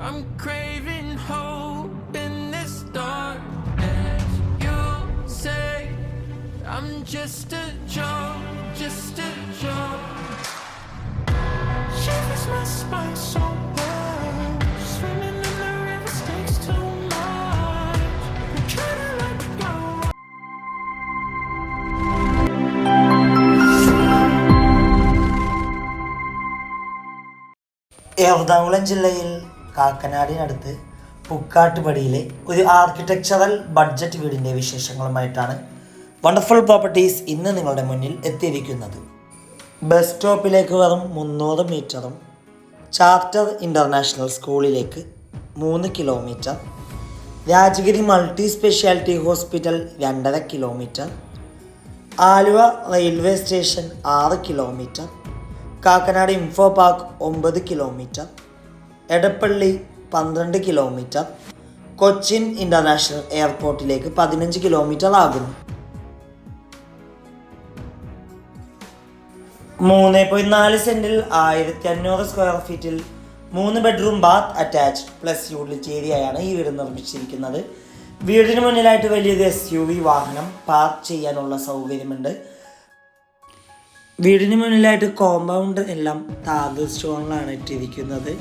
I'm craving hope in this darkness. You say I'm just a joke, just a joke. Shivers my spine so bad. Swimming in the river stinks too much. I'm trying to let go. Ernakulam ജില്ലയിൽ കാക്കനാടിനടുത്ത് പുക്കാട്ടുപടിയിലെ ഒരു architectural budget വീടിന്റെ വിശേഷങ്ങളുമായിട്ടാണ് wonderful properties ഇന്ന് നിങ്ങളുടെ മുന്നിൽ എത്തിയിരിക്കുന്നത്. Bus സ്റ്റോപ്പിലേക്ക് വെറും മുന്നൂറ് മീറ്ററും ചാർട്ടർ ഇന്റർനാഷണൽ സ്കൂളിലേക്ക് മൂന്ന് kilometre Rajagiri multi speciality hospital രണ്ടര കിലോമീറ്റർ ആലുവ റെയിൽവേ സ്റ്റേഷൻ ആറ് കിലോമീറ്റർ കാക്കനാട് ഇൻഫോ പാർക്ക് ഒമ്പത് കിലോമീറ്റർ എടപ്പള്ളി പന്ത്രണ്ട് കിലോമീറ്റർ കൊച്ചിൻ ഇന്റർനാഷണൽ എയർപോർട്ടിലേക്ക് പതിനഞ്ച് കിലോമീറ്റർ ആകുന്നു. മൂന്ന് പോയിന്റ് നാല് സെന്റിൽ ആയിരത്തി അഞ്ഞൂറ് സ്ക്വയർ ഫീറ്റിൽ മൂന്ന് bedroom bath attach plus utility ഏരിയയാണ് ഈ വീട് നിർമ്മിച്ചിരിക്കുന്നത്. വീടിന് മുന്നിലായിട്ട് വലിയൊരു എസ് യു വി വാഹനം പാർക്ക് ചെയ്യാനുള്ള സൗകര്യമുണ്ട്. വീടിന് മുന്നിലായിട്ട് കോമ്പൗണ്ട് എല്ലാം താത് സ്റ്റോണിലാണ് ഇട്ടിരിക്കുന്നത്.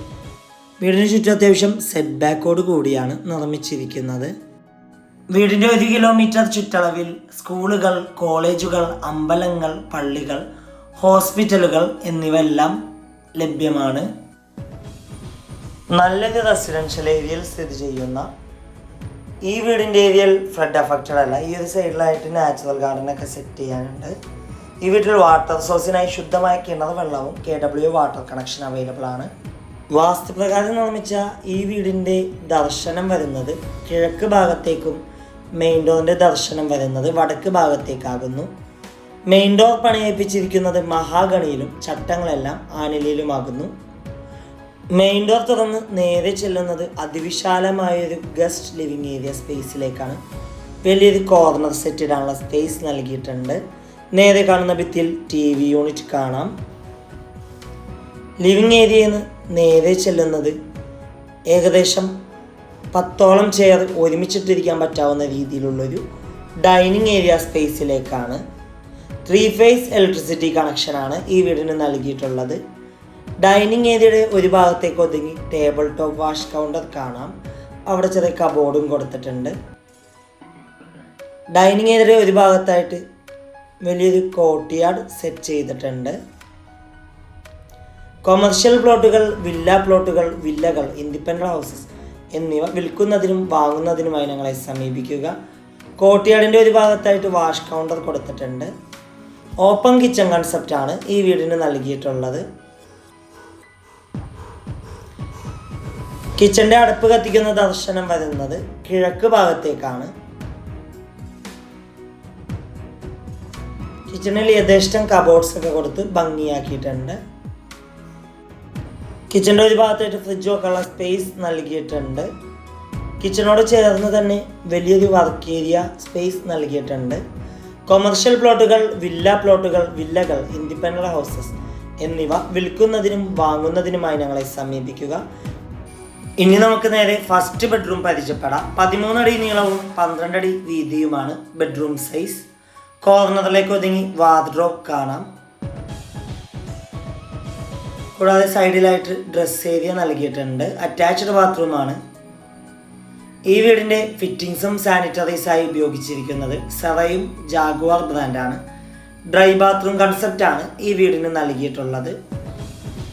വീടിന് ചുറ്റും അത്യാവശ്യം സെറ്റ് ബാക്കോട് കൂടിയാണ് നിർമ്മിച്ചിരിക്കുന്നത്. വീടിന്റെ ഒരു കിലോമീറ്റർ ചുറ്റളവിൽ സ്കൂളുകൾ കോളേജുകൾ അമ്പലങ്ങൾ പള്ളികൾ ഹോസ്പിറ്റലുകൾ എന്നിവയെല്ലാം ലഭ്യമാണ്. നല്ലൊരു റെസിഡൻഷ്യൽ ഏരിയയിൽ സ്ഥിതി ചെയ്യുന്ന ഈ വീടിന്റെ ഏരിയയിൽ ഫ്ലഡ് അഫക്റ്റഡ് അല്ല ഈ ഒരു സൈഡിലായിട്ട് നാച്ചുറൽ ഗാർഡൻ ഒക്കെ സെറ്റ് ചെയ്യാനുണ്ട്. ഈ വീട്ടിൽ വാട്ടർ സോഴ്സിനായി ശുദ്ധമായ കിണർ വെള്ളവും K W water connection available ആണ്. വാസ്തുപ്രകാരം നിർമ്മിച്ച ഈ വീടിന്റെ ദർശനം വരുന്നത് കിഴക്ക് ഭാഗത്തേക്കും മെയിൻ ഡോറിന്റെ ദർശനം വരുന്നത് വടക്ക് ഭാഗത്തേക്കാകുന്നു. മെയിൻ ഡോർ പണിയേപ്പിച്ചിരിക്കുന്നത് മഹാഗണിയിലും ചട്ടങ്ങളെല്ലാം ആനിലയിലുമാകുന്നു. മെയിൻ ഡോർ തുറന്ന് നേരെ ചെല്ലുന്നത് അതിവിശാലമായൊരു ഗസ്റ്റ് ലിവിങ് ഏരിയ സ്പേസിലേക്കാണ്. വലിയൊരു കോർണർ സെറ്റ് ഇടാനുള്ള സ്പേസ് നൽകിയിട്ടുണ്ട്. നേരെ കാണുന്ന ഭിത്തിയിൽ ടി വി യൂണിറ്റ് കാണാം. ലിവിങ് ഏരിയയിൽ നിന്ന് നേരെ ചെല്ലുന്നത് ഏകദേശം പത്തോളം ചെയർ ഒരുമിച്ചിട്ടിരിക്കാൻ പറ്റാവുന്ന രീതിയിലുള്ളൊരു ഡൈനിങ് ഏരിയ സ്പേസിലേക്കാണ് ത്രീ ഫേസ് ഇലക്ട്രിസിറ്റി കണക്ഷനാണ് ഈ വീടിന് നൽകിയിട്ടുള്ളത്. ഡൈനിങ് ഏരിയയുടെ ഒരു ഭാഗത്തേക്ക് ഒതുങ്ങി ടേബിൾ ടോപ്പ് വാഷ് കൗണ്ടർ കാണാം. അവിടെ ചെറിയ കബോർഡും കൊടുത്തിട്ടുണ്ട്. ഡൈനിങ് ഏരിയയുടെ ഒരു ഭാഗത്തായിട്ട് വലിയൊരു കോട്ടിയാർഡ് സെറ്റ് ചെയ്തിട്ടുണ്ട്. കൊമേർഷ്യൽ പ്ലോട്ടുകൾ വില്ല പ്ലോട്ടുകൾ വില്ലകൾ ഇൻഡിപെൻഡന്റ് ഹൗസസ് എന്നിവ വിൽക്കുന്നതിനും വാങ്ങുന്നതിനുമായി ഞങ്ങളെ സമീപിക്കുക. കോട്ടിയാടിന്റെ ഒരു ഭാഗത്തായിട്ട് വാഷ് കൗണ്ടർ കൊടുത്തിട്ടുണ്ട്. ഓപ്പൺ കിച്ചൺ കൺസെപ്റ്റാണ് ഈ വീടിന് നൽകിയിട്ടുള്ളത്. കിച്ചന്റെ അടുപ്പ് കത്തിക്കുന്ന ദർശനം വരുന്നത് കിഴക്ക് ഭാഗത്തേക്കാണ്. കിച്ചണിൽ യഥേഷ്ടം കബോർഡ്സ് ഒക്കെ കൊടുത്ത് ഭംഗിയാക്കിയിട്ടുണ്ട്. കിച്ചന്റെ ഒരു ഭാഗത്തായിട്ട് ഫ്രിഡ്ജ് വെക്കാനുള്ള സ്പേസ് നൽകിയിട്ടുണ്ട്. കിച്ചണോട് ചേർന്ന് തന്നെ വലിയൊരു വർക്ക് ഏരിയ സ്പേസ് നൽകിയിട്ടുണ്ട്. കൊമേർഷ്യൽ പ്ലോട്ടുകൾ വില്ല പ്ലോട്ടുകൾ വില്ലകൾ ഇൻഡിപെൻഡന്റ് ഹൗസസ് എന്നിവ വിൽക്കുന്നതിനും വാങ്ങുന്നതിനുമായി ഞങ്ങളെ സമീപിക്കുക. ഇനി നമുക്ക് നേരെ ഫസ്റ്റ് ബെഡ്റൂം പരിചയപ്പെടാം. പതിമൂന്നടി നീളവും പന്ത്രണ്ടടി വീതിയുമാണ് ബെഡ്റൂം സൈസ് കോർണറിലേക്ക് ഒതുങ്ങി വാർഡ്രോബ് കാണാം. കൂടാതെ സൈഡിലായിട്ട് ഡ്രസ് ഏരിയ നൽകിയിട്ടുണ്ട്. അറ്റാച്ച്ഡ് ബാത്റൂമാണ് ഈ വീടിന്റെ ഫിറ്റിങ്സും സാനിറ്ററീസായി ഉപയോഗിച്ചിരിക്കുന്നത് സെറയും ജാഗുവാർ ബ്രാൻഡാണ് ഡ്രൈ ബാത്റൂം കൺസെപ്റ്റാണ് ഈ വീടിന് നൽകിയിട്ടുള്ളത്.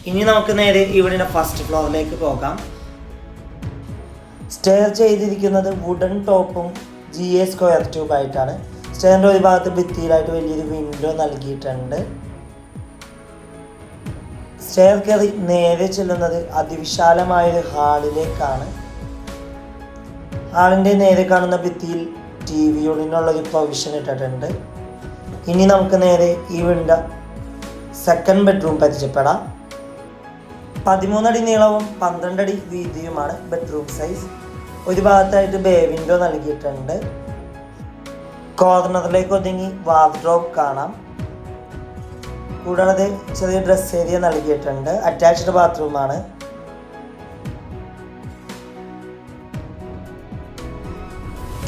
ഇനി നമുക്ക് നേരെ ഈ വീടിന്റെ ഫസ്റ്റ് ഫ്ലോറിലേക്ക് പോകാം. സ്റ്റെയർ ചെയ്തിരിക്കുന്നത് വുഡൻ ടോപ്പും ജി എ സ്ക്വയർ ട്യൂബായിട്ടാണ് സ്റ്റെയറിന്റെ ഒരു ഭാഗത്ത് ഭിത്തിയിലായിട്ട് വലിയൊരു വിൻഡോ നൽകിയിട്ടുണ്ട്. സ്റ്റെയർ കയറി നേരെ ചെല്ലുന്നത് അതിവിശാലമായൊരു ഹാളിലേക്കാണ്. ഹാളിന്റെ നേരെ കാണുന്ന ഭിത്തിയിൽ ടി വി യൂണിനുള്ള ഒരു പ്രൊവിഷൻ ഇട്ടിട്ടുണ്ട്. ഇനി നമുക്ക് നേരെ ഈ വീടിന്റെ സെക്കൻഡ് ബെഡ്റൂം പരിചയപ്പെടാം. പതിമൂന്നടി നീളവും പന്ത്രണ്ടടി വീതിയുമാണ് ബെഡ്റൂം സൈസ് ഒരു ഭാഗത്തായിട്ട് ബേ വിൻഡോ നൽകിയിട്ടുണ്ട്. കോർണറിലേക്ക് ഒതുങ്ങി വാർഡ്രോബ് കാണാം. കൂടാതെ ചെറിയ ഡ്രസ് ഏരിയ നൽകിയിട്ടുണ്ട്. അറ്റാച്ച്ഡ് ബാത്റൂമാണ്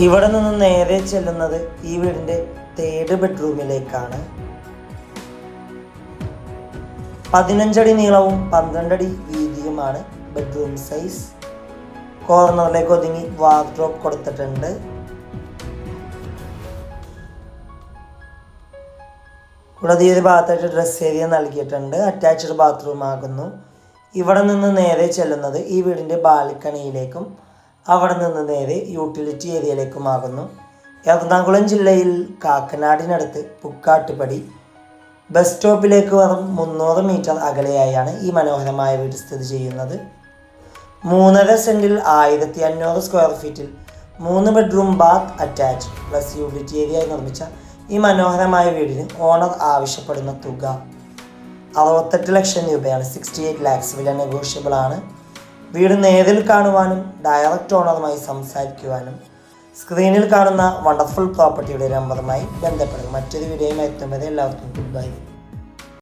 ഇവിടെ നിന്ന് നേരെ ചെല്ലുന്നത് ഈ വീടിന്റെ തേർഡ് ബെഡ്റൂമിലേക്കാണ് പതിനഞ്ചടി നീളവും പന്ത്രണ്ടടി വീതിയുമാണ് ബെഡ്റൂം സൈസ് കോർണറിലേക്ക് ഒതുങ്ങി വാർഡ്രോപ്പ് കൊടുത്തിട്ടുണ്ട്. കൂടാതെ ഈ ഒരു ഭാഗത്തായിട്ട് ഡ്രസ് ഏരിയ നൽകിയിട്ടുണ്ട്. അറ്റാച്ച്ഡ് ബാത്റൂം ആകുന്നു. ഇവിടെ നിന്ന് നേരെ ചെല്ലുന്നത് ഈ വീടിന്റെ ബാൽക്കണിയിലേക്കും അവിടെ നിന്ന് നേരെ യൂട്ടിലിറ്റി ഏരിയയിലേക്കും ഏരിയയിലേക്കുമാകുന്നു എറണാകുളം ജില്ലയിൽ കാക്കനാടിനടുത്ത് പുക്കാട്ടുപടി ബസ് സ്റ്റോപ്പിലേക്ക് വെറും മുന്നൂറ് മീറ്റർ അകലെയായാണ് ഈ മനോഹരമായ വീട് സ്ഥിതി ചെയ്യുന്നത്. മൂന്നര സെന്റിൽ ആയിരത്തി അഞ്ഞൂറ് സ്ക്വയർ ഫീറ്റിൽ മൂന്ന് bedroom bath attach plus utility area നിർമ്മിച്ച ഈ മനോഹരമായ വീടിന് ഓണർ ആവശ്യപ്പെടുന്ന തുക അറുപത്തെട്ട് ലക്ഷം രൂപയാണ്. സിക്സ്റ്റി എയ്റ്റ് ലാക്സ് വില നെഗോഷ്യബിൾ ആണ്. വീട് നേരിൽ കാണുവാനും ഡയറക്റ്റ് ഓണറുമായി സംസാരിക്കുവാനും സ്ക്രീനിൽ കാണുന്ന വണ്ടർഫുൾ പ്രോപ്പർട്ടിയുടെ നമ്പറുമായി ബന്ധപ്പെടുക മറ്റൊരു വീഡിയോയുമായി എത്തുമ്പോൾ എല്ലാവർക്കും ഗുഡ് ബൈ